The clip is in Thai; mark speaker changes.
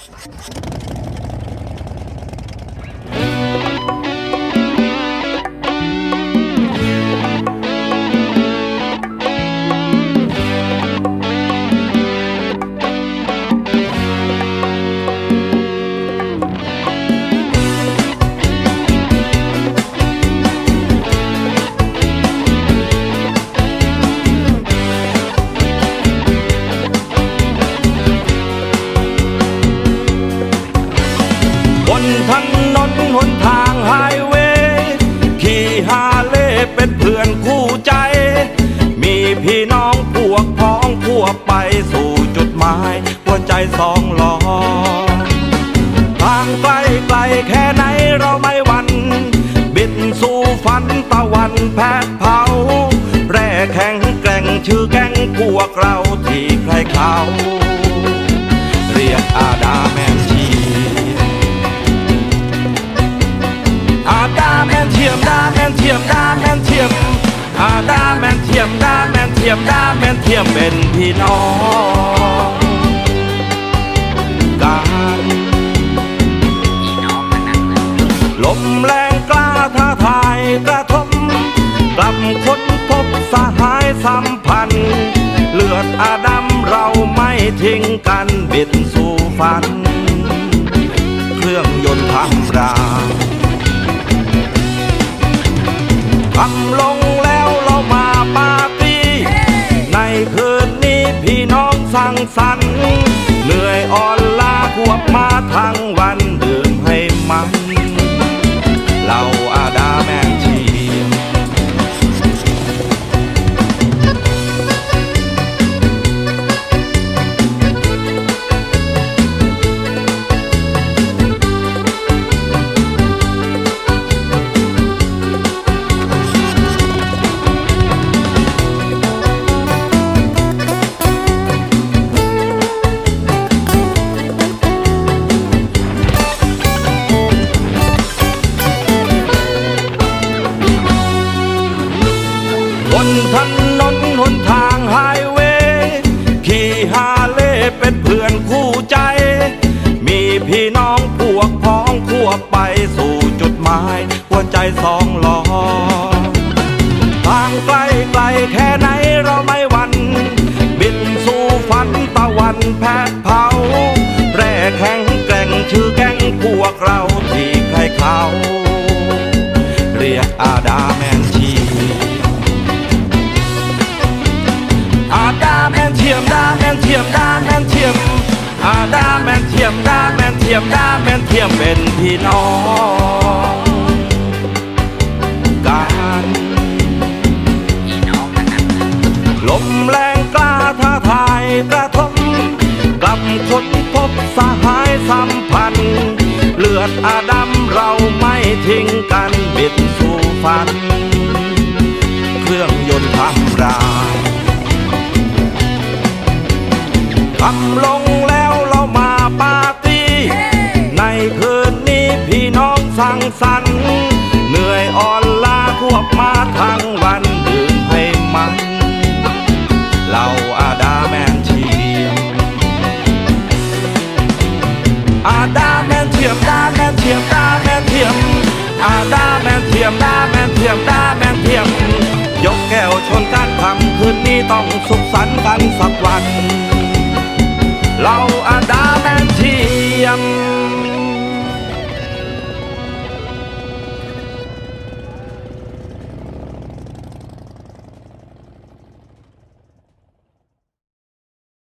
Speaker 1: フフフ。 หนทางไฮเวย์ขี่ฮาเล่เป็นเพื่อนคู่ใจ มีพี่น้องพวกพ้องพวกไปสู่จุดหมายหัวใจสองล้อทางไกลไกลแค่ไหนเราไม่หวันบินสู่ฝันตะวันแผดเผาแร่แข็งแกร่งชื่อแก๊งพวกเราที่ใครเขาเรียกอาดาแมนชี ยมดาแมนเทียมอาดาแมนเทียมดาแมนเทียมดาแมนเทียมเป็นพี่น้องกันลมแรงกล้าท้าทายกระทบกลับค้นพบสหายสัมพันธ์ เลือดอาดัมเราไม่ทิ้งกันบิดสู่ฝัน เครื่องยนต์ทำราง สั่งสังสรรค์เหนื่อยอ่อน บนถนนหนทางไฮเวย์ขี่ฮาเล่เป็นเพื่อนคู่ใจ มีพี่น้องพวกพ้องพวกไปสู่จุดหมายหัวใจสองล้อทางไกลไกลแค่ไหนเรา มนเทียมดาแมนเทียมดาแมนเทียมเป็นพี่น้องกันลมแรงกล้าท้าทายกระทบกลับคนพบสหายสัมพันธ์ เลือดอาดัมเราไม่ทิ้งกันบิดสู่ฝัน เครื่องยนต์ทำรายทำลง สังสรรค์เหนื่อยอ่อนลาพวกมาทั้งวันดื่มให้มันเราอาดาแมนเทียมอาดาแมนเทียมดาแมนเทียมดาแมนเทียมอาดาแมนเทียมดาแมนเทียมดาแมนเทียม ยกแก้วชนกันคำคืนนี้ต้องสุขสันต์กันสักวันเรา